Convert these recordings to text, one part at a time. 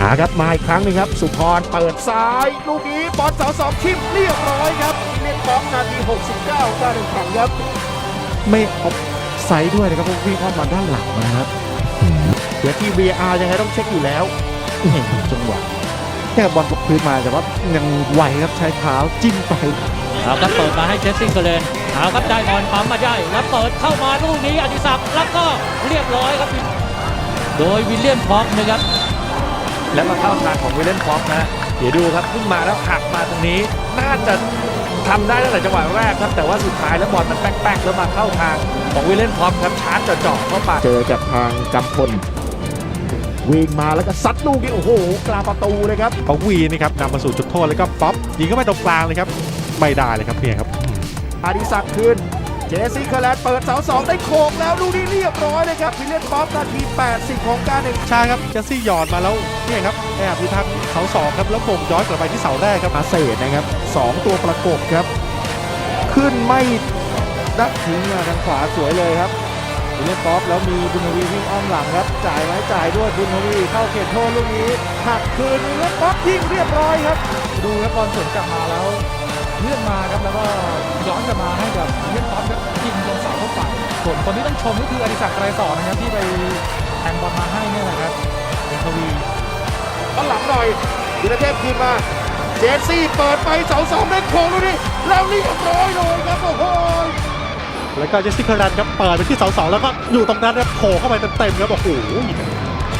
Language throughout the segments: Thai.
หาครับมาอีกครั้งหนึงครับ สุพรเปิดซ้าย ลูกนี้บอลเสาสองทิมเรียบร้อยครับเล่นบอลนาที 69การแข่งขันครับ ไม่ออฟไซด์ด้วยนะครับพราะวิ่งเข้ามาด้านหลังนะครับเดี๋ยวที่ VR ยังไงต้องเช็คอยู่แล้วเห็นจังหวะแค่บอลตกพื้นมาแต่ว่ายังไหวครับใช้เท้าจิ้มไปเอาครับเปิดมาให้เจสซี่เกเลนเอาครับได้บอลปั๊มมาได้แล้วเปิดเข้ามาลูกนี้อดิศักดิ์แล้วก็เรียบร้อยครับ โดยวิลเลียมพ็อกนะครับ แล้วมาเข้าทางของวิลเลนฟ็อกนะฮะเดี๋ยวดูครับขึ้นมาแล้วหักมาตรงนี้ น่าจะทำได้ตั้งแต่จังหวะแรกครับ แต่ว่าสุดท้ายแล้วบอลมันแป๊กๆแล้วมาเข้าทางของวิลเลนฟ็อกครับชาร์จเจาะๆเข้าไปเจอกับทางกำพลวิ่งมาแล้วก็ซัดลูกนี้โอ้โหกลางประตูเลยครับเขาวีนะครับนำมาสู่จุดโทษแล้วก็ป๊อปยิงเข้าไปตรงกลางเลยครับไม่ได้เลยครับเนี่ยครับอาดิศักดิ์คืน เจสซี่เคอร์แลนด์เปิดเสาสองได้โขกแล้วลูกนี้เรียบร้อยเลยครับวิลเลียนป๊อปนาที 80 ของการแข่งขันใช่ครับเจสซี่หยอดมาแล้วเนี่ยครับแอบอยู่ทางเสาสองครับแล้วโป่งย้อนกลับไปที่เสาแรกครับอาเซดนะครับสองตัวประกบครับ ขึ้นไม่ดักทิ้งมาทางขวาสวยเลยครับวิล เลียนป๊อปแล้วมีบุญทวีวิ่งอ้อมหลังครับ จ่ายไหมจ่ายด้วยบุญทวีเข้าเขตโทษลูกนี้หักคืนวิลเลียนป๊อปยิงเรียบร้อยครับ ดูครับบอลสวนกลับมาแล้วเลื่อนมาครับแล้วก็ย้อนกลับมาให้กับเลียนป๊อปครับยิงลงเสาเข้าไปส่วนคนที่ต้องชมก็คืออดิศักดิ์ไกรสอนนะครับที่ไปแทงบอลมาให้นี่แหละครับเป็นทวีตอนหลังหน่อยวินเทพคืนมาเจสซี่เปิดไปเสาสองได้โค้งลูกนี้แล้วเรียบร้อยเลยครับ แล้วก็เจสซี่เคอร์แลนด์ครับเปิดไปที่เสาสองแล้วก็อยู่ตรงนั้นครับโผล่เข้าไปเต็มๆครับโอ้โห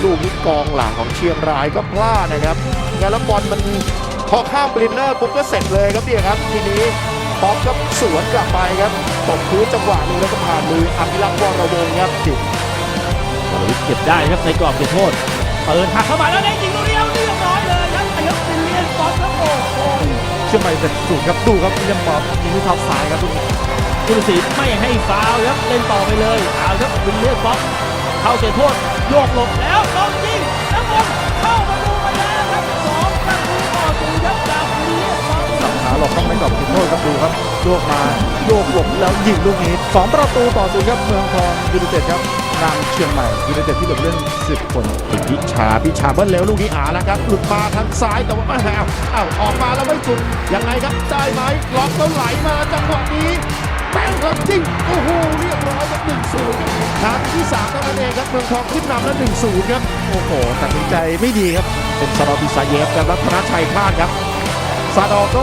ลูกนี้กองหลังของเชียงรายก็พลาดนะครับงั้นแล้วบอลมันพอข้ามบรินเนอร์ปุ๊บก็เสร็จเลยครับเนี่ยครับทีนี้ป๊อปก็สวนกลับไปครับตบพื้นจังหวะหนึงแล้วก็ผ่านมืออภิรักษ์วรวงศ์ครับจิตวรวิทย์เก็บได้ครับในกรอบเขตโทษเปิดหักเข้ามาแล้วได้ยิงลูกเดียวเรียบร้อยเลยครับไอ้ครับวิลเลียมพ็อกครับโอ้โหเชื่อมไปเสร็จสูงครับดูครับวิลเลียมป๊อปยิงด้วยเท้าซ้ายครับตรงนี้ ผู้ตัดสินไม่ให้ฟาวครับเล่นต่อไปเลยเอาครับวิลเลียมพ็อกเข้าเขตโทษโยกหลบแล้วลองยิงแล้วบอลเข้าประตูไปแล้วครับสองประตูต่อศูนย์ครับจากวิลเลียมพ็อกสับขาหลบต้องไม่กรอบจุดโทษครับดูครับโยกมาโยกหลบแล้วยิงลูกนี้สองประตูต่อศูนย์ครับเมืองทองยูไนเต็ดครับนำเชียงใหม่ยูไนเต็ดที่เหลือเล่น10คนพิชาพิชาเบิ้ลเร็วลูกนี้อาแล้วครับหลุดมาทางซ้ายแต่ว่าอ้าวอ้าวออกมาแล้วไม่สุดยังไงครับได้ไหมล็อกแล้วไหลมาจัง แป้งครับจริงโอ้โหเรียบร้อยครับหนึ่งศูนย์ครับนาทีที่สามเท่านั้นเองครับเมืองทองขึ้นนำแล้วหนึ่งศูนย์ครับโอ้โหตัดสินใจไม่ดีครับ เป็นซาดอบิซาเยฟกับรัตนชัยพลาดครับซาดอก็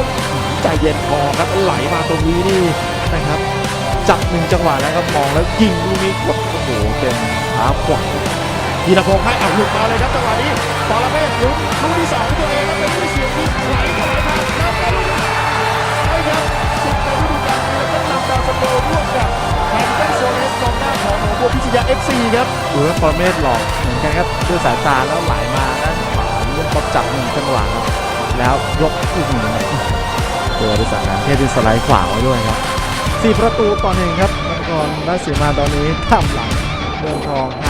ใจเย็นพอครับไหลมาตรงนี้นี่นะครับ จับหนึ่งจังหวะแล้วก็มองแล้วยิงลูกนี้โอ้โหเป็นเท้าขวายีรพงษ์ให้อะหลุดมาเลยครับจังหวะนี้ปอลเมศลุกลูก นำดาวซันโดร่วมกับแฮนเดนโซเลสกองหน้าของหนองบัวพิชยาเอฟซีครับดูว่าปอร์เมสหลอกเหมือนกันครับด้วยสายตาแล้วไหลมาด้านขวาเรื่องป๊อปจับหนึ่งจังหวะครับแล้วยกอีกหนึ่งเจอด้วยสายงานเทพดินสไลด์ขวาไว้ด้วยครับสี่ประตูต่อหนึ่งครับนักกรได้เสียมาตอนนี้ทำหลังเมืองทองห่าง